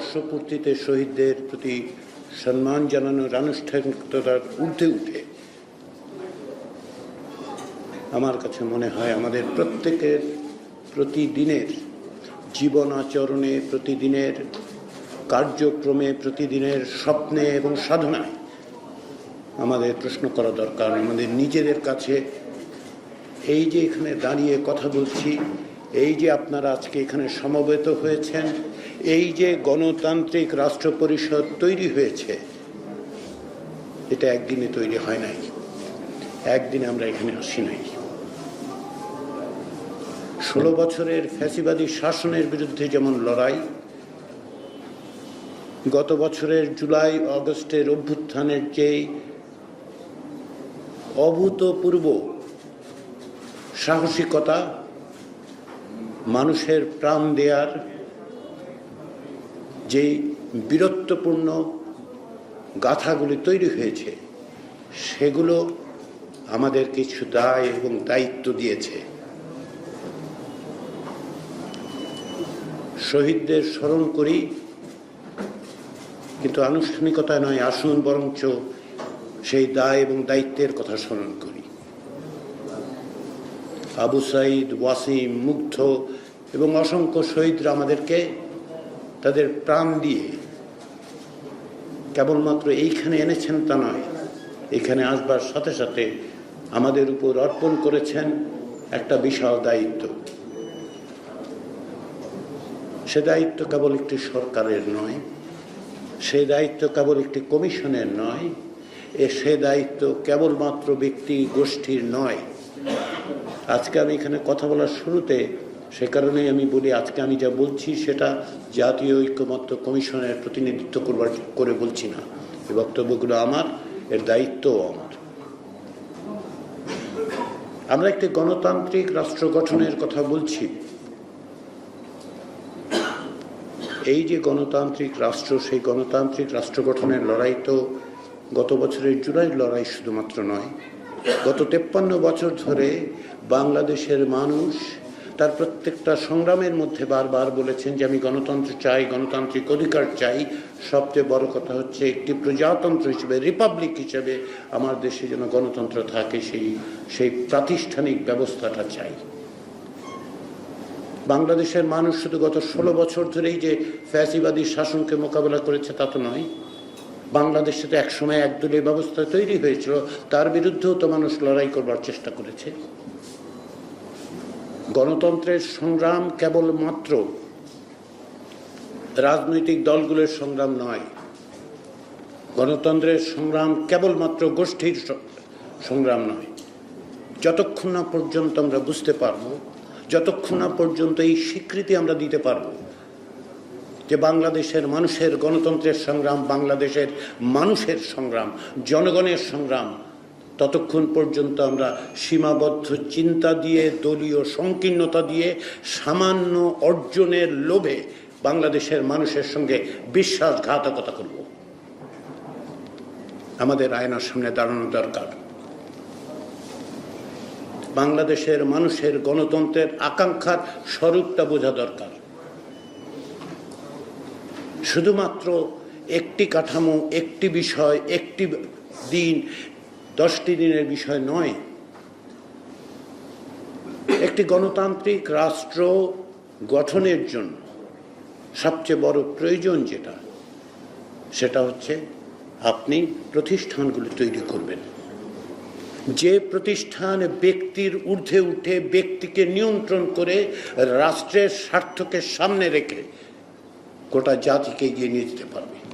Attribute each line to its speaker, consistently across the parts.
Speaker 1: বর্ষপূর্তিতে শহীদদের প্রতি সম্মান জানানোর আনুষ্ঠানিকতার ঊর্ধ্বে উঠে, আমার কাছে মনে হয় আমাদের প্রত্যেকের প্রতিদিনের জীবন আচরণে প্রতিদিনের কার্যক্রমে, প্রতিদিনের স্বপ্নে এবং সাধনায় আমাদের প্রশ্ন করা দরকার। আমাদের নিজেদের কাছে এই যে এখানে দাঁড়িয়ে কথা বলছি, এই যে আপনারা আজকে এখানে সমবেত হয়েছেন এই যে গণতান্ত্রিক রাষ্ট্র পরিষদ তৈরি হয়েছে, এটা একদিনে তৈরি হয় নাই। একদিনে আমরা এখানে আসি নাই। ষোলো বছরের ফ্যাসিবাদী শাসনের বিরুদ্ধে যেমন লড়াই, গত বছরের জুলাই অগস্টের অভ্যুত্থানের যে অভূতপূর্ব সাহসিকতা মানুষের প্রাণ দেয়ার যে বীরত্বপূর্ণ গাথাগুলি তৈরি হয়েছে, সেগুলো আমাদের কিছু দায় এবং দায়িত্ব দিয়েছে। শহীদদের স্মরণ করি, কিন্তু আনুষ্ঠানিকতায় নয়, আসুন বরঞ্চ সেই দায় এবং দায়িত্বের কথা স্মরণ করি। আবু সাইদ, ওয়াসিম, মুগ্ধ এবং অসংখ্য শহীদরা আমাদেরকে তাদের প্রাণ দিয়ে কেবলমাত্র এইখানে এনেছেন তা নয়, এখানে আসবার সাথে সাথে আমাদের উপর অর্পণ করেছেন একটা বিশাল দায়িত্ব। সে দায়িত্ব কেবল একটি সরকারের নয়, সে দায়িত্ব কেবল একটি কমিশনের নয়, এ সে দায়িত্ব কেবলমাত্র ব্যক্তি গোষ্ঠীর নয়। আজকে আমি এখানে কথা বলার শুরুতে সে কারণেই আমি বলি, আজকে আমি যা বলছি সেটা জাতীয় ঐক্যমত্য কমিশনের প্রতিনিধিত্ব করবার করে বলছি না। এই বক্তব্যগুলো আমার, এর দায়িত্বও আমার। আমরা একটি গণতান্ত্রিক রাষ্ট্র গঠনের কথা বলছি। এই যে গণতান্ত্রিক রাষ্ট্র, সেই গণতান্ত্রিক রাষ্ট্র গঠনের লড়াই তো গত বছরের জুলাইয়ের লড়াই শুধুমাত্র নয়, গত তেপ্পান্ন বছর ধরে বাংলাদেশের মানুষ তার প্রত্যেকটা সংগ্রামের মধ্যে বারবার বলেছেন যে আমি গণতন্ত্র চাই, গণতান্ত্রিক অধিকার চাই। সবচেয়ে বড় কথা হচ্ছে একটি প্রজাতন্ত্র হিসেবে, রিপাবলিক হিসেবে আমার দেশে যেন গণতন্ত্র থাকে, সেই সেই প্রাতিষ্ঠানিক ব্যবস্থাটা চাই। বাংলাদেশের মানুষ শুধু গত ষোলো বছর ধরেই যে ফ্যাসিবাদী শাসনকে মোকাবেলা করেছে তা তো নয়। বাংলাদেশে তো একসময় একদলীয় ব্যবস্থা তৈরি হয়েছিল, তার বিরুদ্ধেও তো মানুষ লড়াই করবার চেষ্টা করেছে। গণতন্ত্রের সংগ্রাম কেবলমাত্র রাজনৈতিক দলগুলোর সংগ্রাম নয়। গণতন্ত্রের সংগ্রাম কেবলমাত্র গোষ্ঠীর সংগ্রাম নয়। যতক্ষণ না পর্যন্ত আমরা বুঝতে পারব, যতক্ষণ না পর্যন্ত এই স্বীকৃতি আমরা দিতে পারব যে বাংলাদেশের মানুষের গণতন্ত্রের সংগ্রাম, বাংলাদেশের মানুষের সংগ্রাম, জনগণের সংগ্রাম ততক্ষণ পর্যন্ত আমরা সীমাবদ্ধ চিন্তা দিয়ে, দলীয় সংকীর্ণতা দিয়ে, সামান্য অর্জনের লোভে বাংলাদেশের মানুষের সঙ্গে বিশ্বাসঘাতকতা করব। আমাদের আয়নার সামনে দাঁড়ানো দরকার। বাংলাদেশের মানুষের গণতন্ত্রের আকাঙ্ক্ষার স্বরূপটা বোঝা দরকার। শুধুমাত্র একটি কাঠামো, একটি বিষয়, একটি দিন দশটি দিনের বিষয় নয়। একটি গণতান্ত্রিক রাষ্ট্র গঠনের জন্য সবচেয়ে বড় প্রয়োজন যেটা, সেটা হচ্ছে আপনি প্রতিষ্ঠানগুলি তৈরি করবেন। যে প্রতিষ্ঠান ব্যক্তির ঊর্ধ্বে উঠে ব্যক্তিকে নিয়ন্ত্রণ করে রাষ্ট্রের স্বার্থকে সামনে রেখে গোটা জাতিকে এগিয়ে নিয়ে যেতে পারবে।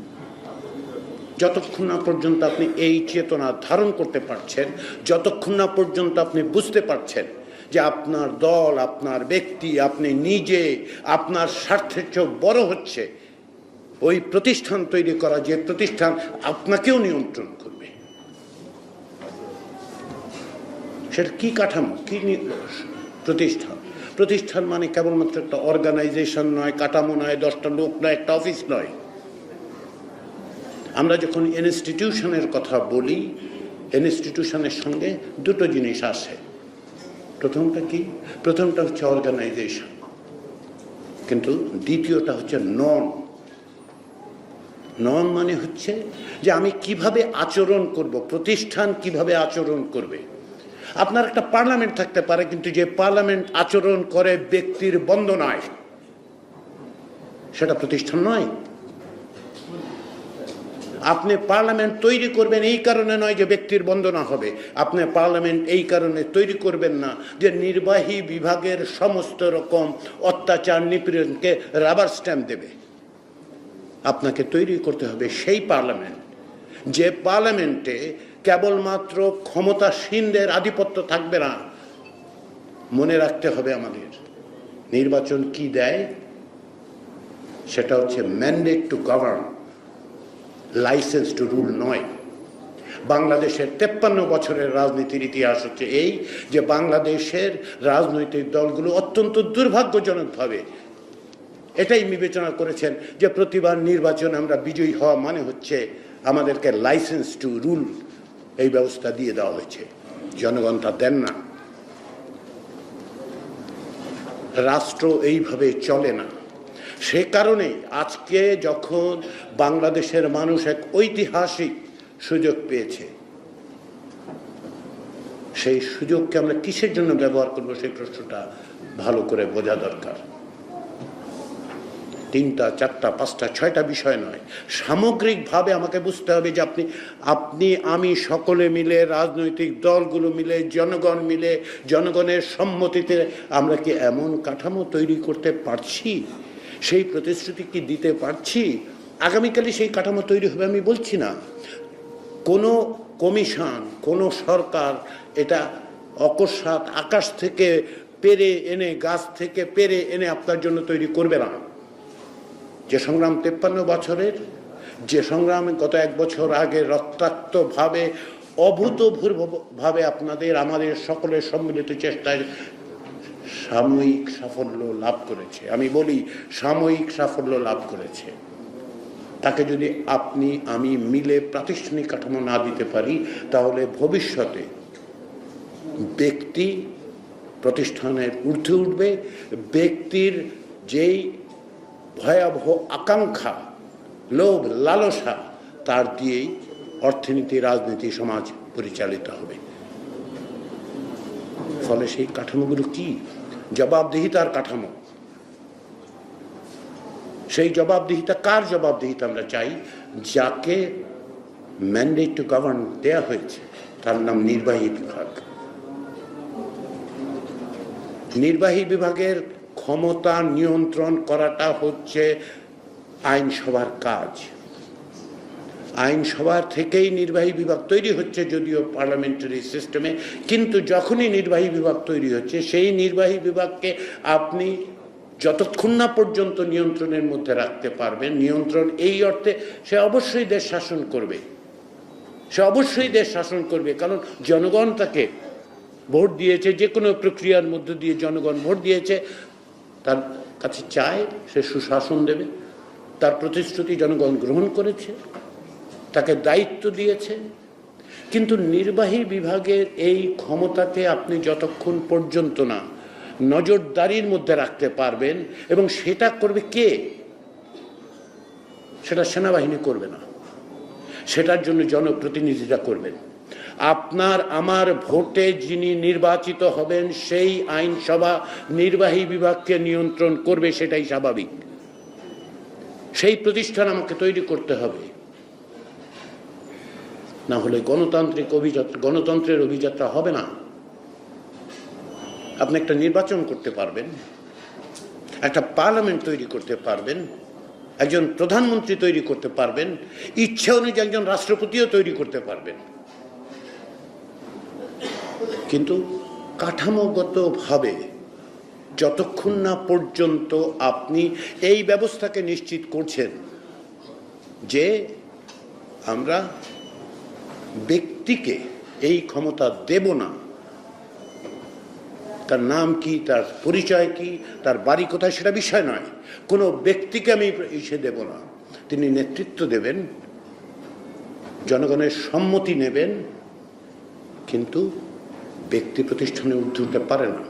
Speaker 1: যতক্ষণ না পর্যন্ত আপনি এই চেতনা ধারণ করতে পারছেন, যতক্ষণ না পর্যন্ত আপনি বুঝতে পারছেন যে আপনার দল, আপনার ব্যক্তি, আপনি নিজে, আপনার স্বার্থের চেয়েও বড় হচ্ছে, ওই প্রতিষ্ঠান তৈরি করা যে প্রতিষ্ঠান আপনাকেও নিয়ন্ত্রণ করবে। সেটা কি কাঠামো? কি প্রতিষ্ঠান? প্রতিষ্ঠান মানে কেবলমাত্র একটা অর্গানাইজেশন নয়, কাঠামো নয়, দশটা লোক নয়, একটা অফিস নয়। আমরা যখন ইনস্টিটিউশনের কথা বলি ইনস্টিটিউশনের সঙ্গে দুটো জিনিস আসে প্রথমটা কি? প্রথমটা হচ্ছে অর্গানাইজেশন কিন্তু দ্বিতীয়টা হচ্ছে নন নন মানে হচ্ছে যে আমি কীভাবে আচরণ করব, প্রতিষ্ঠান কীভাবে আচরণ করবে। আপনার একটা পার্লামেন্ট থাকতে পারে, কিন্তু যে পার্লামেন্ট আচরণ করে ব্যক্তির বন্দনায় সেটা প্রতিষ্ঠান নয়। আপনি পার্লামেন্ট তৈরি করবেন এই কারণে নয় যে ব্যক্তির বন্দনা হবে। আপনি পার্লামেন্ট এই কারণে তৈরি করবেন না যে নির্বাহী বিভাগের সমস্ত রকম অত্যাচার নিপীড়নকে রাবার স্ট্যাম্প দেবে। আপনাকে তৈরি করতে হবে সেই পার্লামেন্ট। যে পার্লামেন্টে কেবলমাত্র ক্ষমতাসীনদের আধিপত্য থাকবে না, মনে রাখতে হবে আমাদের। নির্বাচন কি দেয়? সেটা হচ্ছে mandate to govern licence to rule নয়। বাংলাদেশের তেপ্পান্ন বছরের রাজনীতির ইতিহাস হচ্ছে এই যে বাংলাদেশের রাজনৈতিক দলগুলো অত্যন্ত দুর্ভাগ্যজনকভাবে এটাই বিবেচনা করেছেন যে প্রতিবার নির্বাচন আমরা বিজয়ী হওয়া মানে হচ্ছে আমাদেরকে লাইসেন্স টু রুল এই ব্যবস্থা দিয়ে দেওয়া হয়েছে। জনগণ তা দেন না। রাষ্ট্র এইভাবে চলে না। সে কারণে আজকে যখন বাংলাদেশের মানুষ এক ঐতিহাসিক সুযোগ পেয়েছে, সেই সুযোগকে আমরা কিসের জন্য ব্যবহার করব সেই প্রশ্নটা ভালো করে বোঝা দরকার। তিনটা, চারটা, পাঁচটা, ছয়টা বিষয় নয়। সামগ্রিকভাবে আমাকে বুঝতে হবে যে আপনি আপনি, আমি সকলে মিলে, রাজনৈতিক দলগুলো মিলে, জনগণ মিলে, জনগণের সম্মতিতে আমরা কি এমন কাঠামো তৈরি করতে পারছি? সেই প্রতিশ্রুতি কি দিতে পারছি? আগামীকালে সেই কাঠামো তৈরি হবে আমি বলছি না। কোনো কমিশন, কোনো সরকার এটা অকস্মাৎ আকাশ থেকে পেরে এনে, গাছ থেকে পেরে এনে আপনার জন্য তৈরি করবে না। যে সংগ্রাম তেপ্পান্ন বছরের, যে সংগ্রামে গত এক বছর আগে রক্তাক্তভাবে, অভূতপূর্বভাবে আপনাদের, আমাদের সকলের সম্মিলিত চেষ্টায় সাময়িক সাফল্য লাভ করেছে। আমি বলি, সাময়িক সাফল্য লাভ করেছে। তাকে যদি আপনি, আমি মিলে প্রাতিষ্ঠানিক কাঠামো না দিতে পারি, তাহলে ভবিষ্যতে ব্যক্তি প্রতিষ্ঠানের ঊর্ধ্বে উঠবে। ব্যক্তির যেই ভয়াবহ আকাঙ্ক্ষা, লোভ, লালসা, তার দিয়েই অর্থনীতি, রাজনীতি, সমাজ পরিচালিত হবে। ফলে সেই কাঠামোগুলো কি? জবাবদিহিতার কাঠামো। সেই জবাবদিহিতা, কার জবাবদিহিতা আমরা চাই? যাকে ম্যান্ডেট টু গভর্ন দেয়া হয়েছে, তার নাম নির্বাহী বিভাগ। নির্বাহী বিভাগের ক্ষমতা নিয়ন্ত্রণ করাটা হচ্ছে আইনসভার কাজ। আইনসভার থেকেই নির্বাহী বিভাগ তৈরি হচ্ছে যদিও পার্লামেন্টারি সিস্টেমে, কিন্তু যখনই নির্বাহী বিভাগ তৈরি হচ্ছে, সেই নির্বাহী বিভাগকে আপনি যতক্ষণ না পর্যন্ত নিয়ন্ত্রণের মধ্যে রাখতে পারবেন, নিয়ন্ত্রণ এই অর্থে সে অবশ্যই দেশ শাসন করবে। সে অবশ্যই দেশ শাসন করবে, কারণ জনগণ তাকে ভোট দিয়েছে, যে কোনো প্রক্রিয়ার মধ্য দিয়ে জনগণ ভোট দিয়েছে, তার কাছে চায়, সে সুশাসন দেবে, তার প্রতিশ্রুতি জনগণ গ্রহণ করেছে। তাকে দায়িত্ব দিয়েছে। কিন্তু নির্বাহী বিভাগের এই ক্ষমতাকে আপনি যতক্ষণ পর্যন্ত না নজরদারির মধ্যে রাখতে পারবেন এবং সেটা করবে কে? সেটা সেনাবাহিনী করবে না। সেটার জন্য জনপ্রতিনিধিরা করবেন। আপনার, আমার ভোটে যিনি নির্বাচিত হবেন, সেই আইনসভা নির্বাহী বিভাগকে নিয়ন্ত্রণ করবে, সেটাই স্বাভাবিক। সেই প্রতিষ্ঠান আমাকে তৈরি করতে হবে। না হলে গণতান্ত্রিক অভিযাত্রা গণতন্ত্রের অভিযাত্রা হবে না। আপনি একটা নির্বাচন করতে পারবেন, একটা পার্লামেন্ট তৈরি করতে পারবেন, একজন প্রধানমন্ত্রী তৈরি করতে পারবেন, ইচ্ছা অনুযায়ী একজন রাষ্ট্রপতিও তৈরি করতে পারবেন। কিন্তু কাঠামোগতভাবে যতক্ষণ না পর্যন্ত আপনি এই ব্যবস্থাকে নিশ্চিত করছেন যে আমরা ব্যক্তিকে এই ক্ষমতা দেব না। তার নাম কি, তার পরিচয় কি, তার বাড়ি কোথায় সেটা বিষয় নয়। কোনো ব্যক্তিকে আমি এসে দেব না। তিনি নেতৃত্ব দেবেন, জনগণের সম্মতি নেবেন, কিন্তু ব্যক্তি প্রতিষ্ঠানে উঠতে পারে না।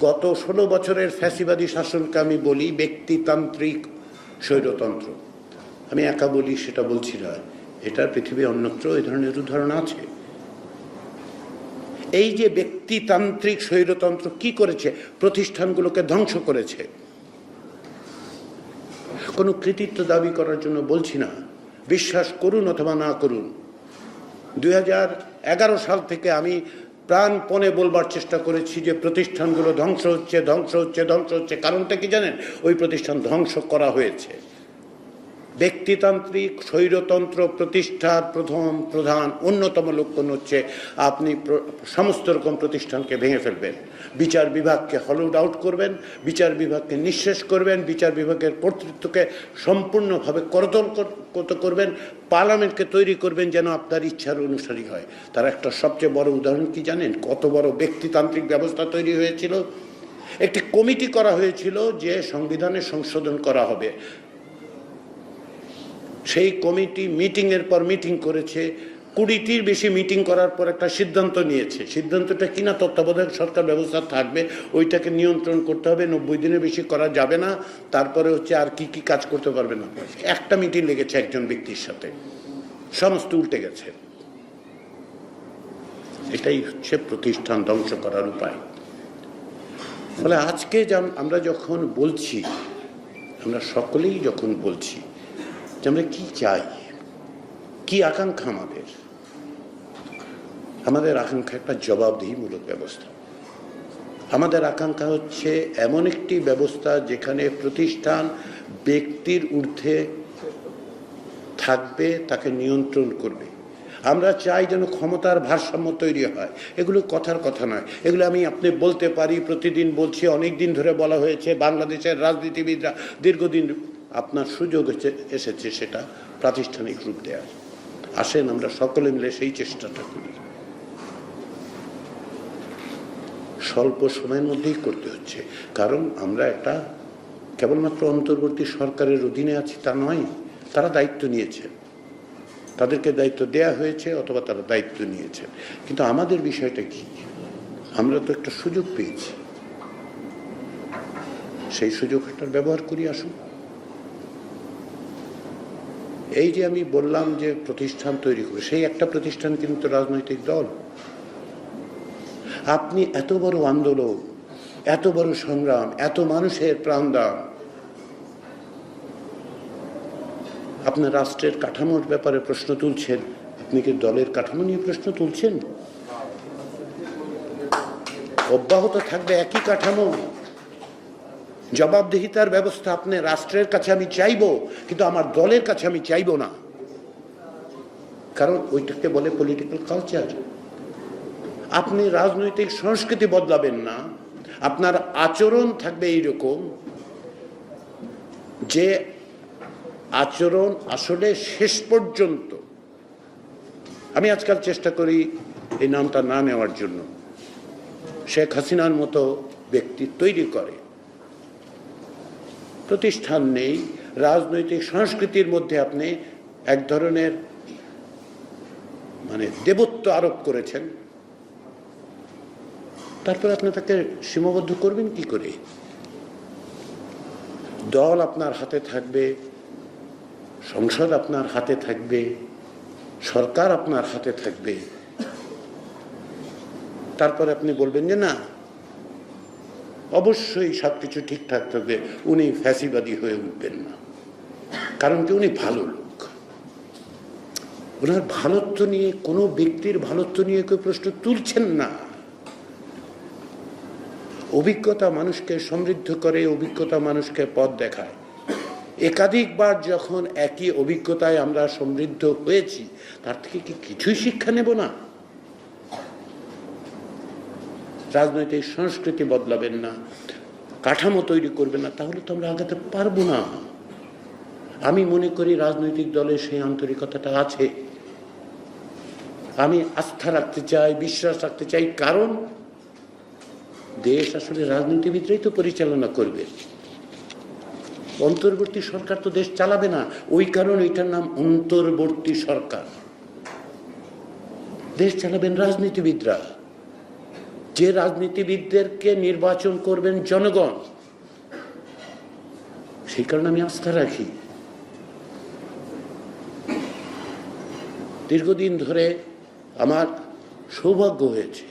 Speaker 1: গত ষোলো বছরের ফ্যাসিবাদী শাসনকে আমি বলি ব্যক্তিতান্ত্রিক স্বৈরতন্ত্র। আমি একা বলি, সেটা বলছি না। এটা পৃথিবী অন্যত্র এই ধরনের উদাহরণ আছে। এই যে ব্যক্তিতান্ত্রিক স্বৈরতন্ত্র কি করেছে, প্রতিষ্ঠানগুলোকে ধ্বংস করেছে, কোনো কৃতিত্ব দাবি করার জন্য বলছি না। বিশ্বাস করুন অথবা না করুন, দুই হাজার এগারো সাল থেকে আমি প্রাণপণে বলবার চেষ্টা করেছি যে প্রতিষ্ঠানগুলো ধ্বংস হচ্ছে ধ্বংস হচ্ছে ধ্বংস হচ্ছে। কারণটা কি জানেন? ওই প্রতিষ্ঠান ধ্বংস করা হয়েছে। ব্যক্তিতান্ত্রিক স্বৈরতন্ত্র প্রতিষ্ঠার প্রথম প্রধান অন্যতম লক্ষণ হচ্ছে আপনি সমস্ত রকম প্রতিষ্ঠানকে ভেঙে ফেলবেন। বিচার বিভাগকে হলউড আউট করবেন, বিচার বিভাগকে নিঃশেষ করবেন, বিচার বিভাগের কর্তৃত্বকে সম্পূর্ণভাবে করদল কর- কত করবেন, পার্লামেন্টকে তৈরি করবেন যেন আপনার ইচ্ছার অনুসারী হয়। তার একটা সবচেয়ে বড় উদাহরণ কি জানেন? কত বড় ব্যক্তিতান্ত্রিক ব্যবস্থা তৈরি হয়েছিল? একটি কমিটি করা হয়েছিল যে সংবিধানে সংশোধন করা হবে। সেই কমিটি মিটিংয়ের পর মিটিং করেছে, কুড়িটির বেশি মিটিং করার পর একটা সিদ্ধান্ত নিয়েছে। সিদ্ধান্তটা কিনা তত্ত্বাবধায়ক সরকার ব্যবস্থা থাকবে, ওইটাকে নিয়ন্ত্রণ করতে হবে, নব্বই দিনের বেশি করা যাবে না, তারপরে হচ্ছে আর কি কি কাজ করতে পারবে না। একটা মিটিং লেগেছে একজন ব্যক্তির সাথে। সমস্ত উল্টে গেছে। এটাই হচ্ছে প্রতিষ্ঠান ধ্বংস করার উপায়। ফলে আজকে আমরা যখন বলছি, আমরা সকলেই যখন বলছি আমরা কি চাই কি আকাঙ্ক্ষা আমাদের আমাদের আকাঙ্ক্ষা একটা জবাবদিহিমূলক ব্যবস্থা আমাদের আকাঙ্ক্ষা হচ্ছে এমন একটি ব্যবস্থা যেখানে প্রতিষ্ঠান ব্যক্তির ঊর্ধ্বে থাকবে তাকে নিয়ন্ত্রণ করবে আমরা চাই যেন ক্ষমতার ভারসাম্য তৈরি হয় এগুলো কথার কথা নয় এগুলো আমি আপনি বলতে পারি প্রতিদিন বলছি অনেক দিন ধরে বলা হয়েছে বাংলাদেশের রাজনীতিবিদরা দীর্ঘদিন আপনার সুযোগ এসে- এসেছে সেটা প্রাতিষ্ঠানিক রূপ দেওয়ার আসেন, আমরা সকলে মিলে সেই চেষ্টাটা করি। স্বল্প সময়ের মধ্যেই করতে হচ্ছে। কারণ আমরা একটা কেবলমাত্র অন্তর্বর্তী সরকারের অধীনে আছি তা নয়, তারা দায়িত্ব নিয়েছেন তাদেরকে দায়িত্ব দেয়া হয়েছে অথবা তারা দায়িত্ব নিয়েছেন কিন্তু আমাদের বিষয়টা কি? আমরা তো একটা সুযোগ পেয়েছি। সেই সুযোগটার ব্যবহার করি, আসুন। এই যে আমি বললাম যে প্রতিষ্ঠান তৈরি করে সেই একটা প্রতিষ্ঠান কিন্তু রাজনৈতিক দল? আপনি এত বড় আন্দোলন, এত বড় সংগ্রাম, এত মানুষের প্রাণদান, আপনার রাষ্ট্রের কাঠামোর ব্যাপারে প্রশ্ন তুলছেন, আপনি কি দলের কাঠামো নিয়ে প্রশ্ন তুলছেন? অব্যাহত থাকবে একই কাঠামো। জবাবদিহিতার ব্যবস্থা আপনি রাষ্ট্রের কাছে আমি চাইব, কিন্তু আমার দলের কাছে আমি চাইব না। কারণ ওইটাকে বলে পলিটিক্যাল কালচার আপনি রাজনৈতিক সংস্কৃতি বদলাবেন না। আপনার আচরণ থাকবে এইরকম যে আচরণ আসলে শেষ পর্যন্ত। আমি আজকাল চেষ্টা করি এই নামটা না নেওয়ার জন্য। শেখ হাসিনার মতো ব্যক্তি তৈরি করে। প্রতিষ্ঠান নেই, রাজনৈতিক সংস্কৃতির মধ্যে আপনি এক ধরনের মানে দেবত্ব আরোপ করেছেন। তারপর আপনি তাকে সীমাবদ্ধ করবেন কি করে? দল আপনার হাতে থাকবে, সংসদ আপনার হাতে থাকবে, সরকার আপনার হাতে থাকবে। তারপর আপনি বলবেন যে না অবশ্যই সব কিছু ঠিকঠাক থাকবে। উনি ফ্যাসিবাদী হয়ে উঠবেন না। কারণ কি, উনি ভালো লোক। ওনার ভালত্ব নিয়ে, কোনো ব্যক্তির ভালত্ব নিয়ে কেউ প্রশ্ন তুলছেন না। অভিজ্ঞতা মানুষকে সমৃদ্ধ করে, অভিজ্ঞতা মানুষকে পথ দেখায়। একাধিকবার যখন একই অভিজ্ঞতায় আমরা সমৃদ্ধ হয়েছি, তার থেকে কি কিছুই শিক্ষা নেব না? রাজনৈতিক সংস্কৃতি বদলাবেন না, কাঠামো তৈরি করবেন না, তাহলে তো আমরা আগাতে পারব না। আমি মনে করি রাজনৈতিক দলের সেই আন্তরিকতাটা আছে। আমি আস্থা রাখতে চাই, বিশ্বাস রাখতে চাই, কারণ দেশ আসলে রাজনীতিবিদরাই তো পরিচালনা করবে। অন্তর্বর্তী সরকার তো দেশ চালাবে না, ওই কারণে এটার নাম অন্তর্বর্তী সরকার। দেশ চালাবেন রাজনীতিবিদরা। যে রাজনীতিবিদদেরকে নির্বাচন করবেন জনগণ, সেই কারণে আমি আস্থা রাখি। দীর্ঘদিন ধরে আমার সৌভাগ্য হয়েছে।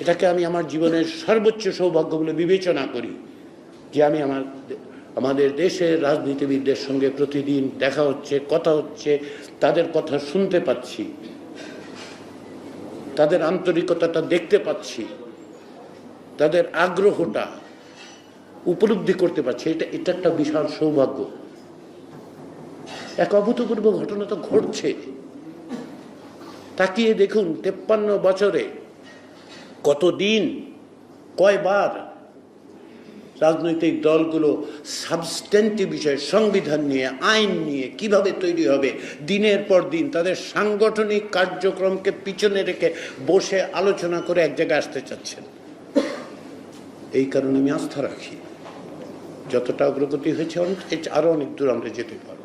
Speaker 1: এটাকে আমি আমার জীবনের সর্বোচ্চ সৌভাগ্য বলে বিবেচনা করি যে আমি আমার আমাদের দেশের রাজনীতিবিদদের সঙ্গে প্রতিদিন দেখা হচ্ছে, কথা হচ্ছে, তাদের কথা শুনতে পাচ্ছি। তাদের আন্তরিকতাটা দেখতে পাচ্ছি, তাদের আগ্রহটা উপলব্ধি করতে পারছি, এটা এটা একটা বিশাল সৌভাগ্য। এক অভূতপূর্ব ঘটনা তো ঘটছে। তাকিয়ে দেখুন, তেপ্পান্ন বছরে কতদিন, কয়বার রাজনৈতিক দলগুলো সাবস্টেন্টিভ বিষয়ে সংবিধান নিয়ে, আইন নিয়ে কীভাবে তৈরি হবে, দিনের পর দিন তাদের সাংগঠনিক কার্যক্রমকে পিছনে রেখে বসে আলোচনা করে এক জায়গায় আসতে চাচ্ছেন। এই কারণে আমি আস্থা রাখি। যতটা অগ্রগতি হয়েছে আরও অনেক দূর আমরা যেতে পারব।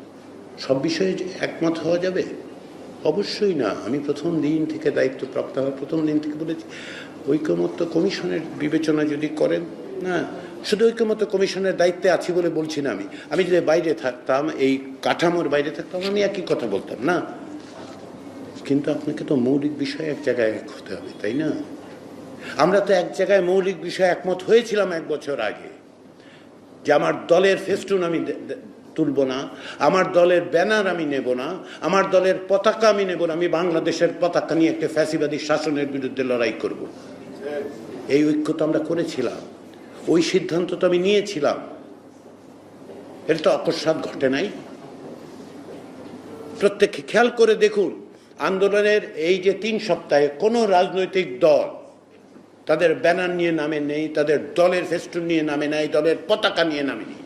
Speaker 1: সব বিষয়ে একমত হওয়া যাবে? অবশ্যই না। আমি প্রথম দিন থেকে দায়িত্ব প্রাপ্ত হওয়ার প্রথম দিন থেকে বলেছি, ঐকমত্য কমিশনের বিবেচনা যদি করেন, না শুধু ঐকমত্য কমিশনের দায়িত্বে আছি বলে বলছি না আমি। আমি যদি বাইরে থাকতাম, এই কাঠামোর বাইরে থাকতাম, আমি একই কথা বলতাম, না? কিন্তু আপনাকে তো মৌলিক বিষয়ে এক জায়গায় এক হতে হবে, তাই না? আমরা তো এক জায়গায় মৌলিক বিষয়ে একমত হয়েছিলাম এক বছর আগে। যে আমার দলের ফেস্টুন আমি তুলব না, আমার দলের ব্যানার আমি নেব না, আমার দলের পতাকা আমি নেব না, আমি বাংলাদেশের পতাকা নিয়ে একটা ফ্যাসিবাদী শাসনের বিরুদ্ধে লড়াই করব। এই ঐক্য তো আমরা করেছিলাম। ওই সিদ্ধান্ত তো আমি নিয়েছিলাম। এটা তো অকস্মাৎ ঘটে নাই। প্রত্যেককে খেয়াল করে দেখুন, আন্দোলনের এই যে তিন সপ্তাহে কোনো রাজনৈতিক দল তাদের ব্যানার নিয়ে নামে নেই, তাদের দলের ফেস্টুন নিয়ে নামে নাই, দলের পতাকা নিয়ে নামে নেই।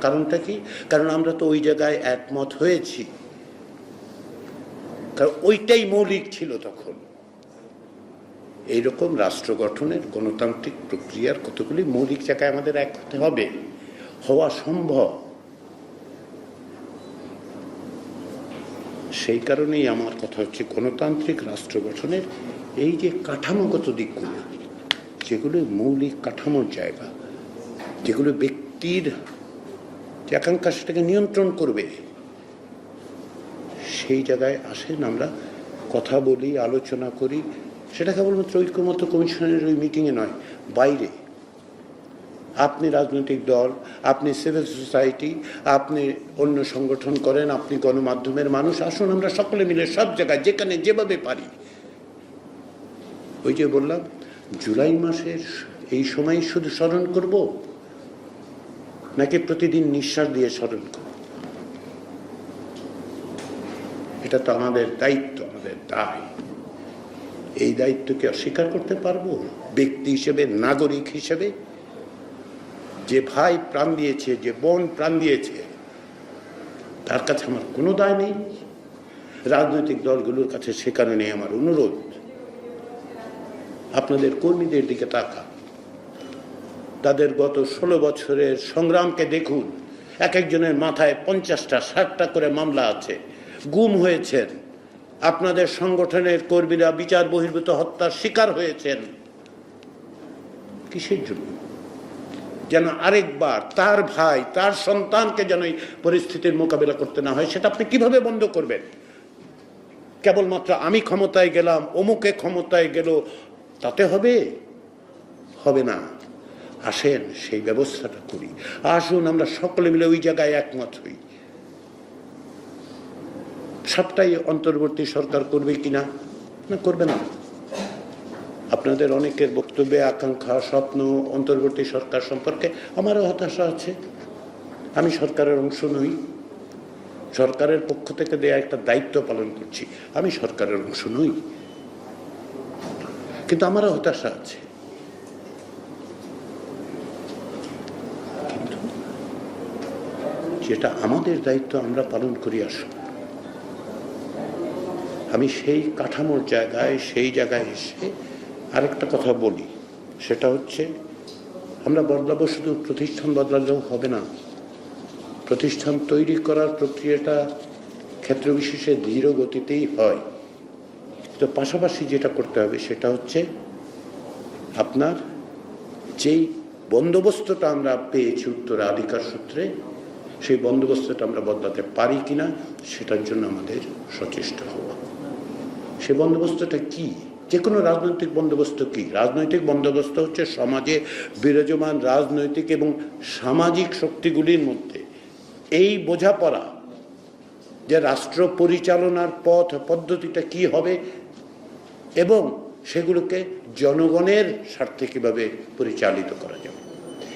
Speaker 1: কারণটা কি? কারণ আমরা তো ওই জায়গায় একমত হয়েছি। কারণ ওইটাই মৌলিক ছিল তখন। এইরকম রাষ্ট্র গঠনের গণতান্ত্রিক প্রক্রিয়ার কতগুলি মৌলিক জায়গায় আমাদের এক হতে হবে? হওয়া সম্ভব। সেই কারণেই আমার কথা হচ্ছে গণতান্ত্রিক রাষ্ট্র গঠনের এই যে কাঠামোগত দিকগুলো, যেগুলো মৌলিক কাঠামোর জায়গা, যেগুলো ব্যক্তির যে আকাঙ্ক্ষা সেটাকে নিয়ন্ত্রণ করবে, সেই জায়গায় আসেন আমরা কথা বলি, আলোচনা করি সেটা কেবলমাত্র ঐক্যমত্য কমিশনের ওই মিটিংয়ে নয়, বাইরে। আপনি রাজনৈতিক দল, আপনি সিভিল সোসাইটি আপনি অন্য সংগঠন করেন, আপনি গণমাধ্যমের মানুষ, আসুন আমরা সকলে মিলে সব জায়গায়, যেখানে যেভাবে পারি। ওই যে বললাম, জুলাই মাসের এই সময় শুধু স্মরণ করব, নাকি প্রতিদিন নিঃশ্বাস দিয়ে স্মরণ করব? এটা তো আমাদের দায়িত্ব, আমাদের দায়। এই দায়িত্বকে অস্বীকার করতে পারব? ব্যক্তি হিসেবে, নাগরিক হিসেবে? যে ভাই প্রাণ দিয়েছে, যে বোন প্রাণ দিয়েছে, তার কাছে আমার কোনো দায় নেই। রাজনৈতিক দলগুলোর কাছে সে কারণে আমার অনুরোধ। আপনাদের কর্মীদের দিকে তাকা তাদের গত ষোলো বছরের সংগ্রামকে দেখুন। এক একজনের মাথায় পঞ্চাশটা, ষাটটা করে মামলা আছে। গুম হয়েছেন। আপনাদের সংগঠনের কর্মীরা বিচার বহির্ভূত হত্যার শিকার হয়েছেন। কিসের জন্য? যেন আরেকবার তার ভাই, তার সন্তানকে যেন এই পরিস্থিতির মোকাবিলা করতে না হয়, সেটা আপনি কীভাবে বন্ধ করবেন? কেবলমাত্র আমি ক্ষমতায় গেলাম, অমুকে ক্ষমতায় গেল, তাতে হবে? হবে না। আসেন, সেই ব্যবস্থাটা করি। আসুন, আমরা সকলে মিলে ওই জায়গায় একমত হই। সবটাই অন্তর্বর্তী সরকার করবে কিনা না? করবে না। আপনাদের অনেকের বক্তব্যে, আকাঙ্ক্ষা, স্বপ্ন, অন্তর্বর্তী সরকার সম্পর্কে আমারও হতাশা আছে। আমি সরকারের অংশ নই। সরকারের পক্ষ থেকে দেয়া একটা দায়িত্ব পালন করছি। আমি সরকারের অংশ নই। কিন্তু আমারও হতাশা আছে। যেটা আমাদের দায়িত্ব, আমরা পালন করি আসুন আমি সেই কাঠামোর জায়গায়, সেই জায়গায় এসে আরেকটা কথা বলি। সেটা হচ্ছে, আমরা বদলাবো শুধু প্রতিষ্ঠান বদলালেও হবে না। প্রতিষ্ঠান তৈরি করার প্রক্রিয়াটা ক্ষেত্র বিশেষে ধীর গতিতেই হয়। তো পাশাপাশি যেটা করতে হবে সেটা হচ্ছে, আপনার যেই বন্দোবস্তটা আমরা পেয়েছি উত্তরাধিকার সূত্রে, সেই বন্দোবস্তটা আমরা বদলাতে পারি কিনা, সেটার জন্য আমাদের সচেষ্ট হওয়া। সে বন্দোবস্তটা কি? যে কোনো রাজনৈতিক বন্দোবস্ত কি? রাজনৈতিক বন্দোবস্ত হচ্ছে সমাজে বিরাজমান রাজনৈতিক এবং সামাজিক শক্তিগুলির মধ্যে। এই বোঝাপড়া যে রাষ্ট্র পরিচালনার পথ, পদ্ধতিটা কি হবে এবং সেগুলোকে জনগণের স্বার্থে কীভাবে পরিচালিত করা যাবে?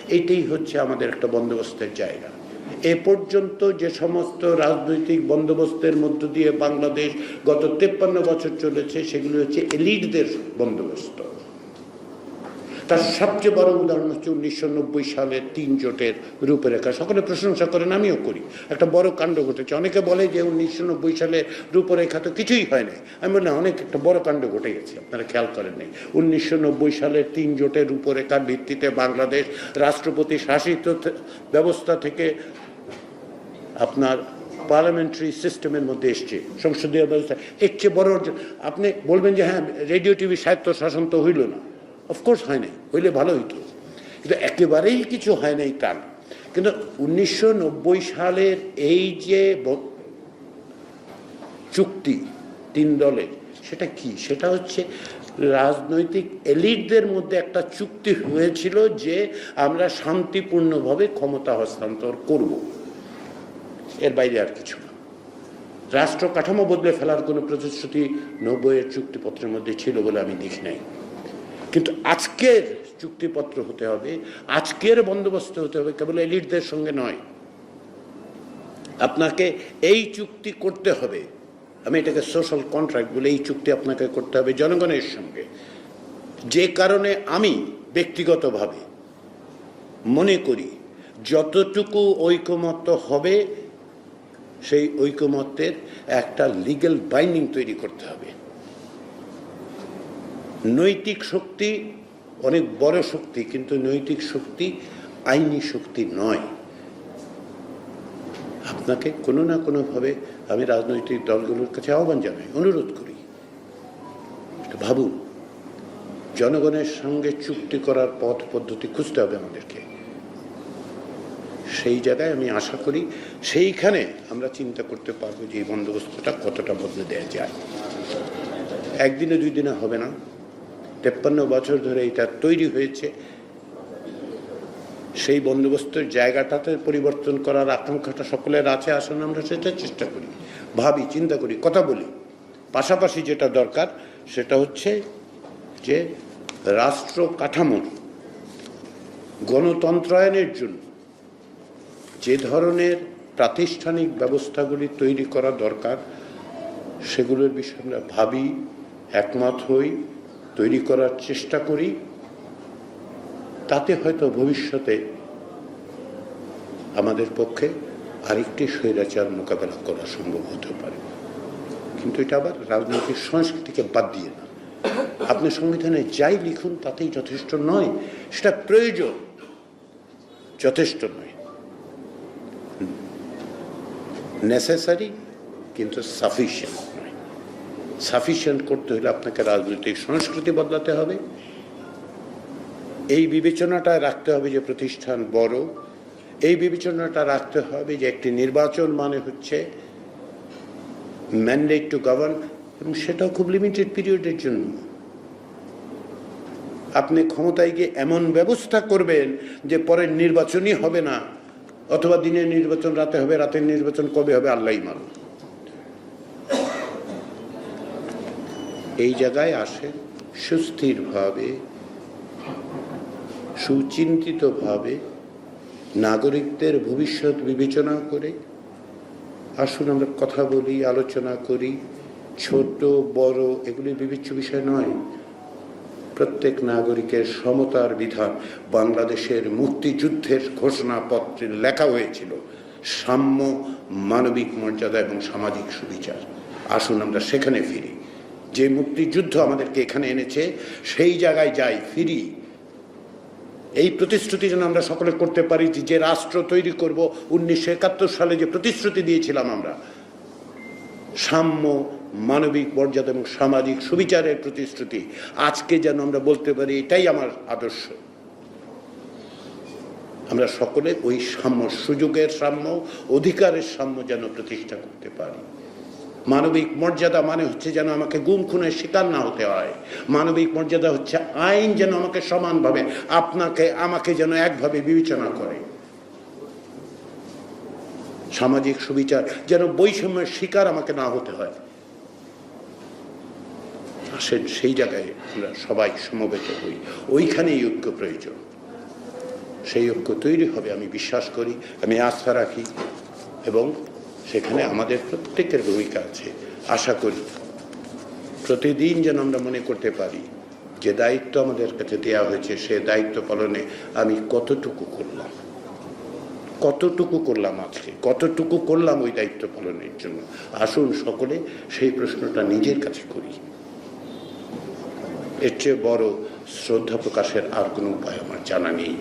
Speaker 1: এইটাই হচ্ছে আমাদের একটা বন্দোবস্তের জায়গা। এ পর্যন্ত যে সমস্ত রাজনৈতিক বন্দোবস্তের মধ্য দিয়ে বাংলাদেশ গত তেপ্পান্ন বছর চলেছে, সেগুলো হচ্ছে এলিটদের বন্দোবস্ত। তার সবচেয়ে বড় উদাহরণ হচ্ছে উনিশশো নব্বই সালের তিন জোটের রূপরেখা। সকলে প্রশংসা করেন, আমিও করি। একটা বড় কাণ্ড ঘটেছে। অনেকে বলে যে উনিশশো নব্বই সালের রূপরেখা তো কিছুই হয় নাই। আমি বললাম অনেক একটা বড় কাণ্ড ঘটে গেছে, আপনারা খেয়াল করেন নাই। উনিশশো নব্বই সালের তিন জোটের রূপরেখার ভিত্তিতে বাংলাদেশ রাষ্ট্রপতি শাসিত ব্যবস্থা থেকে আপনার পার্লামেন্টারি সিস্টেমের মধ্যে এসছে, সংসদীয় ব্যবস্থা। এর চেয়ে বড় আপনি বলবেন যে হ্যাঁ রেডিও টিভি স্বায়ত্ত শাসন তো হইল না। অফকোর্স হয় নাই, হইলে ভালো হইতো। কিন্তু একেবারেই কিছু হয় নাই তা না। কিন্তু উনিশশো নব্বই সালের এই যে চুক্তি তিন দলের, সেটা কি? সেটা হচ্ছে রাজনৈতিক এলিটদের মধ্যে একটা চুক্তি হয়েছিল যে আমরা শান্তিপূর্ণভাবে ক্ষমতা হস্তান্তর করব। এর বাইরে আর কিছু না। রাষ্ট্র কাঠামো বদলে ফেলার কোনো প্রতিশ্রুতি নব্বইয়ের চুক্তিপত্রের মধ্যে ছিল বলে আমি দেখি নাই। কিন্তু আজকের চুক্তিপত্র হতে হবে, আজকের বন্দোবস্ত হতে হবে কেবল এলিটদের সঙ্গে নয়। আপনাকে এই চুক্তি করতে হবে। আমি এটাকে সোশ্যাল কন্ট্রাক্ট বলে এই চুক্তি আপনাকে করতে হবে জনগণের সঙ্গে। যে কারণে আমি ব্যক্তিগতভাবে মনে করি, যতটুকু ঐকমত্য হবে সেই ঐকমত্যের একটা লিগ্যাল বাইন্ডিং তৈরি করতে হবে। নৈতিক শক্তি অনেক বড় শক্তি, কিন্তু নৈতিক শক্তি আইনি শক্তি নয়। আপনাকে কোনো না কোনোভাবে আমি রাজনৈতিক দলগুলোর কাছে আহ্বান জানাই, অনুরোধ করি। ভাবুন, জনগণের সঙ্গে চুক্তি করার পথ পদ্ধতি খুঁজতে হবে আমাদেরকে। সেই জায়গায় আমি আশা করি সেইখানে আমরা চিন্তা করতে পারব যে এই বন্দোবস্তটা কতটা বদলে দেওয়া যায়। একদিনে দুই দিনে হবে না। তেপ্পান্ন বছর ধরে এটা তৈরি হয়েছে। সেই বন্দোবস্তের জায়গাটাতে পরিবর্তন করার আকাঙ্ক্ষাটা সকলের আছে, আসুন আমরা সেটা চেষ্টা করি, ভাবি, চিন্তা করি, কথা বলি। পাশাপাশি যেটা দরকার সেটা হচ্ছে যে রাষ্ট্র কাঠামোর গণতন্ত্রায়নের জন্য যে ধরনের প্রাতিষ্ঠানিক ব্যবস্থাগুলি তৈরি করা দরকার, সেগুলোর বিষয়ে আমরা ভাবি, একমত হই, তৈরি করার চেষ্টা করি। তাতে হয়তো ভবিষ্যতে আমাদের পক্ষে আরেকটি স্বৈরাচার মোকাবেলা করা সম্ভব হতে পারে। কিন্তু এটা আবার রাজনৈতিক সংস্কৃতিকে বাদ দিয়ে না। আপনি সংবিধানে যাই লিখুন তাতেই যথেষ্ট নয়, সেটা প্রয়োজন, যথেষ্ট নয়। নেসেসারি কিন্তু সাফিসিয়েন্ট নয়। সাফিসিয়েন্ট করতে হলে আপনাকে রাজনৈতিক সংস্কৃতি বদলাতে হবে। এই বিবেচনাটা রাখতে হবে যে প্রতিষ্ঠান বড়। এই বিবেচনাটা রাখতে হবে যে একটি নির্বাচন মানে হচ্ছে ম্যান্ডেট টু গভর্ন এবং সেটাও খুব লিমিটেড পিরিয়ডের জন্য। আপনি ক্ষমতায় গিয়ে এমন ব্যবস্থা করবেন যে পরের নির্বাচনই হবে না। অথবা দিনের নির্বাচন, রাতে হবে, রাতের নির্বাচন, কবে হবে, আল্লাহই মালুম এই জায়গায় আসে সুস্থিরভাবে, সুচিন্তিতভাবে নাগরিকদের ভবিষ্যৎ বিবেচনা করে আসুন আমরা কথা বলি, আলোচনা করি। ছোট, বড়, এগুলি বিবেচ্য বিষয় নয়। প্রত্যেক নাগরিকের সমতার বিধান বাংলাদেশের মুক্তিযুদ্ধের ঘোষণাপত্রে লেখা হয়েছিল, সাম্য মানবিক মর্যাদা এবং সামাজিক সুবিচার। আসুন আমরা সেখানে ফিরি। যে মুক্তিযুদ্ধ আমাদেরকে এখানে এনেছে, সেই জায়গায় যাই, ফিরি। এই প্রতিশ্রুতি যেন আমরা সকলে করতে পারি যে রাষ্ট্র তৈরি করব, উনিশশো একাত্তর সালে যে প্রতিশ্রুতি দিয়েছিলাম আমরা, সাম্য মানবিক মর্যাদা এবং সামাজিক সুবিচারের প্রতিশ্রুতি। আজকে যেন আমরা বলতে পারি, এটাই আমার আদর্শ। আমরা সকলে ওই সাম্য, সুযোগের সাম্য, অধিকারের সাম্য যেন প্রতিষ্ঠা করতে পারি। মানবিক মর্যাদা মানে হচ্ছে যেন আমাকে গুম, খুনের শিকার না হতে হয়। মানবিক মর্যাদা হচ্ছে আইন যেন আমাকে সমানভাবে, আপনাকে, আমাকে যেন একভাবে বিবেচনা করে। সামাজিক সুবিচার যেন বৈষম্যের শিকার আমাকে না হতে হয়। আসেন সেই জায়গায় আমরা সবাই সমবেত হই। ওইখানেই ঐক্য প্রয়োজন। সেই ঐক্য তৈরি হবে, আমি বিশ্বাস করি, আমি আস্থা রাখি এবং সেখানে আমাদের প্রত্যেকের ভূমিকা আছে। আশা করি প্রতিদিন যেন আমরা মনে করতে পারি যে দায়িত্ব আমাদের কাছে দেওয়া হয়েছে, সে দায়িত্ব পালনে আমি কতটুকু করলাম। কতটুকু করলাম আজকে? কতটুকু করলাম ওই দায়িত্ব পালনের জন্য? আসুন সকলে সেই প্রশ্নটা নিজের কাছে করি। এর চেয়ে বড় শ্রদ্ধা প্রকাশের আর কোনো উপায় আমার জানা নেই।